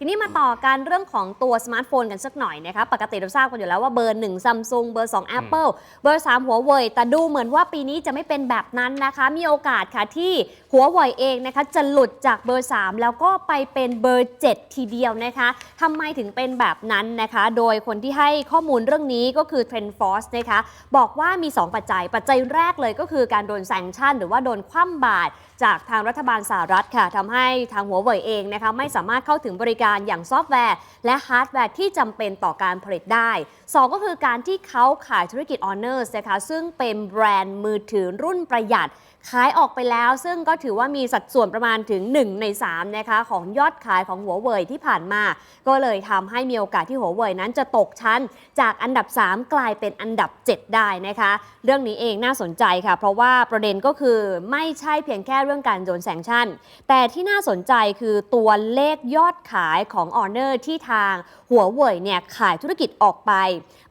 ทีนี้มาต่อกันเรื่องของตัวสมาร์ทโฟนกันสักหน่อยนะคะปกติเราทราบกันอยู่แล้วว่าเบอร์1ซัมซุงเบอร์ 2 Apple เบอร์ 3 หัวเว่ยแต่ดูเหมือนว่าปีนี้จะไม่เป็นแบบนั้นนะคะ มีโอกาสค่ะที่หัวเว่ยเองนะคะจะหลุดจากเบอร์ 3 แล้วก็ไปเป็นเบอร์ 7 ทีเดียวนะคะทำไมถึงเป็นแบบนั้นนะคะ โดยคนที่ให้ข้อมูลเรื่องนี้ก็คือ Trend Force นะคะบอกว่ามี 2 ปัจจัย ปัจจัยแรกเลยก็คือการโดนแซงชั่น หรือว่าโดนคว่ำบาตรจากทางรัฐบาลสหรัฐค่ะทำให้ทางหัวเว่ยเองนะคะไม่สามารถเข้าถึงบริการอย่างซอฟต์แวร์ และฮาร์ดแวร์ที่จำเป็นต่อการผลิตได้ 2 ก็คือการที่เขาขายธุรกิจ Honors นะคะซึ่งเป็นแบรนด์มือถือรุ่นประหยัด ขายออกไปแล้ว ซึ่งก็ถือว่ามีสัดส่วนประมาณถึง 1 ใน3นะคะของยอดขายของหัวเว่ยที่ผ่านมา ก็เลยทำให้มีโอกาสที่หัวเว่ยนั้นจะตกชั้น จากอันดับ 3 กลายเป็นอันดับ 7 ได้นะคะ เรื่องนี้เองน่าสนใจค่ะ เพราะว่าประเด็นก็คือไม่ใช่เพียงแค่เรื่องการโดนแซงชั่น แต่ที่น่าสนใจคือตัวเลขยอดขายของ Honor ที่ทางหัวเว่ยเนี่ยขายธุรกิจออกไป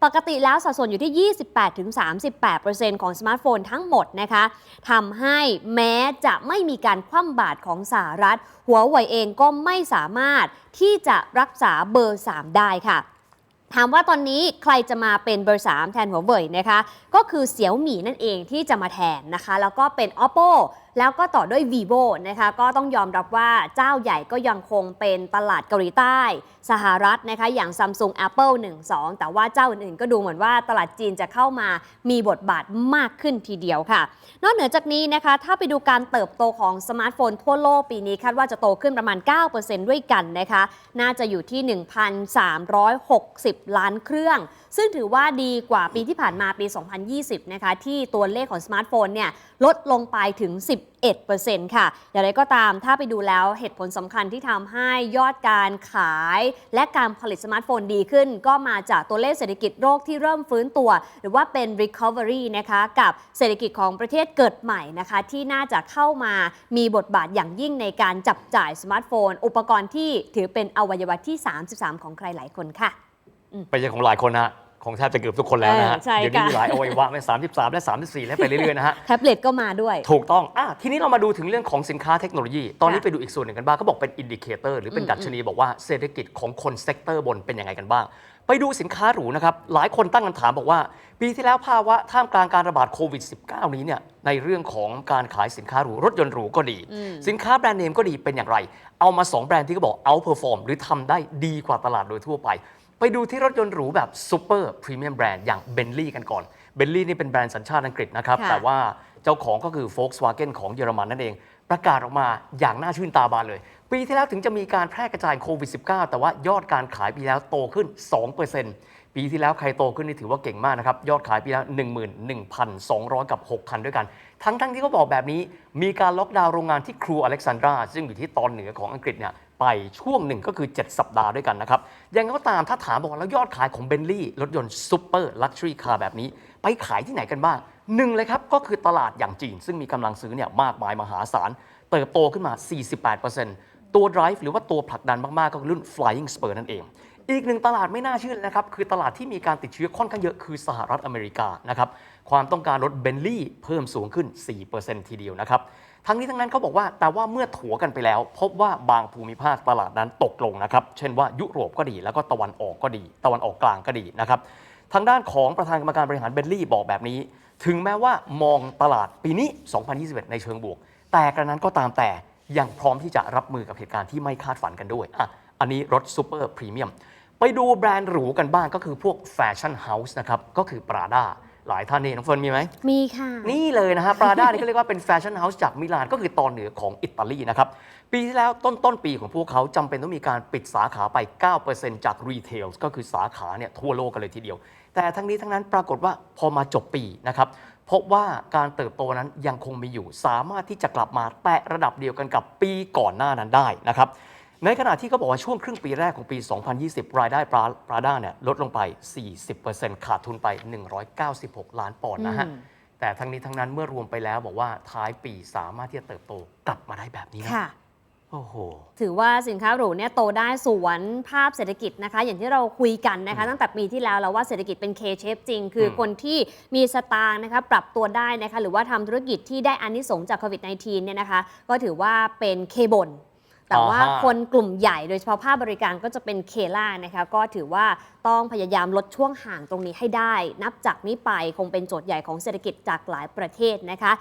ปกติแล้วสัดส่วนอยู่ที่ 28-38%ของสมาร์ทโฟนทั้งหมดนะคะทำให้แม้จะไม่มีการคว่ำบาตรของสหรัฐ หัวเว่ยเองก็ไม่สามารถที่จะรักษาเบอร์ 3 ได้ค่ะถามว่าตอนนี้ใครจะมาเป็นเบอร์ 3 แทนหัวเว่ยนะคะ ก็คือเสี่ยวหมี่นั่นเองที่จะมาแทนนะคะ แล้วก็เป็น oppo แล้วก็ต่อด้วย vivo นะคะก็ต้องยอมรับว่าเจ้าใหญ่ก็ยังคงเป็นตลาดเกาหลีใต้ สหรัฐนะคะอย่าง Samsung Apple 1 2 แต่ว่าเจ้าอื่นๆ ก็ดูเหมือนว่าตลาดจีนจะเข้ามามีบทบาทมากขึ้นทีเดียวค่ะ นอกเหนือจากนี้นะคะถ้าไปดูการเติบโตของสมาร์ทโฟนทั่วโลกปีนี้คาดว่าจะโตขึ้นประมาณ 9%ด้วยกันนะคะน่าจะอยู่ที่ 1,360 ล้านเครื่องซึ่งถือว่าดีกว่าปีที่ผ่านมาปี 2020 นะคะ ที่ตัวเลขของสมาร์ทโฟนเนี่ยลดลงไปถึง 11%ค่ะ อย่างไรก็ตามถ้าไปดูแล้วเหตุผลสำคัญที่ทำให้ยอดการขาย และการผลิตสมาร์ทโฟนดีขึ้น ก็มาจากตัวเลขเศรษฐกิจโลกที่เริ่มฟื้นตัว หรือว่าเป็น recovery นะคะกับเศรษฐกิจของประเทศเกิดใหม่นะคะที่น่าจะเข้ามามีบทบาทอย่างยิ่งในการจับจ่ายสมาร์ทโฟน อุปกรณ์ที่ถือเป็นอวัยวะที่ 33 ของใครหลายคนค่ะ ไปยังของหลายคนนะฮะ ของแทบจะเกือบทุกคนแล้วนะฮะ เออใช่เดี๋ยวนี้ค่ะ มีหลายอวัยวะไม่สามสิบสามและสามสิบสี่และไปเรื่อยๆนะฮะ แท็บเล็ตก็มาด้วย ถูกต้องอะทีนี้เรามาดูถึงเรื่องของสินค้าเทคโนโลยี ตอนนี้ค่ะไปดูอีกส่วนหนึ่งกันบ้างเขาบอกเป็นอินดิเคเตอร์หรือเป็นอืม ดัชนีบอกว่าเศรษฐกิจของคนเซกเตอร์บนเป็นยังไงกันบ้าง ไปดูสินค้าหรูนะครับ หลายคนตั้งคำถามบอกว่า ปีที่แล้วภาวะท่ามกลางการระบาดโควิด -19 นี้เนี่ยในเรื่องของการขายสินค้าหรูรถยนต์หรูก็ดี อืม สินค้าแบรนด์เนมก็ดีเป็นอย่างไร เอามา 2 แบรนด์ที่เขาบอก outperform หรือทำได้ดีกว่าตลาดโดยทั่วไป ไปดูที่รถยนต์หรูแบบซูเปอร์พรีเมียมแบรนด์อย่างเบนลี่กันก่อนเบนลี่นี่เป็นแบรนด์สัญชาติอังกฤษนะครับค่ะแต่ว่าเจ้าของก็คือ Volkswagen ของเยอรมันนั่นเอง ประกาศออกมาอย่างน่าชื่นตาบานเลย ปีที่แล้วถึงจะมีการแพร่กระจายโควิด -19 แต่ว่ายอดการขายปีแล้วโตขึ้น 2% ปีที่แล้วใครโตขึ้นนี่ถือว่าเก่งมากนะครับ ยอดขายปีแล้ว11,200 กับ 6 คันด้วยกัน ทั้งทั้งที่เขาบอกแบบนี้ มีการล็อกดาวน์โรงงานที่ครูอเล็กซานดรา ซึ่งอยู่ที่ตอนเหนือของอังกฤษเนี่ยไปช่วงหนึ่งก็คือ 7 สัปดาห์ด้วยกันนะครับ ยังไงก็ตามถ้าถามบอกแล้วยอดขายของเบนลี่รถยนต์ซูเปอร์ลักชัวรี่คาร์แบบนี้ ไปขายที่ไหนกันบ้างหนึ่งเลยครับ ก็คือตลาดอย่างจีน ซึ่งมีกำลังซื้อเนี่ยมากมายมหาศาล เติบโตขึ้นมา 48%ตัว drive หรือว่าตัวผลักดันมาก ๆ ก็คือรุ่น flying spur นั่นเอง อีกหนึ่งตลาดไม่น่าเชื่อเลยนะครับ คือตลาดที่มีการติดเชื้อค่อนข้างเยอะคือสหรัฐอเมริกานะครับความต้องการรถเบนลี่เพิ่มสูงขึ้น 4%ทีเดียวนะครับทั้งนี้ทั้งนั้นเขาบอกว่าแต่ว่าเมื่อถัวกันไปแล้ว พบว่าบางภูมิภาคตลาดนั้นตกลงนะครับ เช่นว่ายุโรปก็ดี แล้วก็ตะวันออกก็ดี ตะวันออกกลางก็ดีนะครับทางด้านของประธานกรรมการบริหารเบนลี่บอกแบบนี้ ถึงแม้ว่ามองตลาดปีนี้ 2021 ในเชิงบวก แต่กระนั้นก็ตามแต่ยังพร้อมที่จะรับมือกับเหตุการณ์ที่ไม่คาดฝันกันด้วยอะอันนี้รถซูเปอร์พรีเมียม ไปดูแบรนด์หรูกันบ้างก็คือพวกแฟชั่นเฮาส์นะครับ ก็คือปราดาหลายท่านนี่น้องเฟิร์นมีไหม มีค่ะ นี่เลยนะฮะปราดานี่ก็เรียกว่าเป็นแฟชั่นเฮาส์จากมิลาน ก็คือตอนเหนือของอิตาลีนะครับ ปีที่แล้วต้นต้นปีของพวกเขาจำเป็นต้องมีการปิดสาขาไป 9%จากรีเทลก็คือสาขาเนี่ยทั่วโลกกันเลยทีเดียว แต่ทั้งนี้ทั้งนั้นปรากฏว่าพอมาจบปีนะครับพบว่าการเติบโตนั้นยังคงมีอยู่ สามารถที่จะกลับมาแตะระดับเดียวกันกับปีก่อนหน้านั้นได้นะครับ ในขณะที่เขาบอกว่าช่วงครึ่งปีแรกของปี 2020 รายได้ปราปราด้าเนี่ยลดลงไป 40%ขาดทุนไป 196 ล้านปอนด์นะฮะอืมแต่ทั้งนี้ทั้งนั้นเมื่อรวมไปแล้วบอกว่าท้ายปีสามารถที่จะเติบโตกลับมาได้แบบนี้นะค่ะ โอ้โห ถือว่าสินค้าหรูเนี่ยโตได้สวนภาพเศรษฐกิจนะคะ อย่างที่เราคุยกันนะคะ ตั้งแต่ปีที่แล้วแล้วว่าเศรษฐกิจเป็น K-shape จริง คืออม คนที่มีสตางค์นะคะปรับตัวได้นะคะ หรือว่าทำธุรกิจที่ได้อานิสงส์จากโควิด -19 เนี่ยนะคะ ก็ถือว่าเป็นเคบน แต่ว่าอ่าฮะคนกลุ่มใหญ่โดยเฉพาะภาคบริการก็จะเป็นเคล่านะคะก็ถือว่าต้องพยายามลดช่วงห่างตรงนี้ให้ได้ นับจากนี้ไปคงเป็นโจทย์ใหญ่ของเศรษฐกิจจากหลายประเทศนะคะ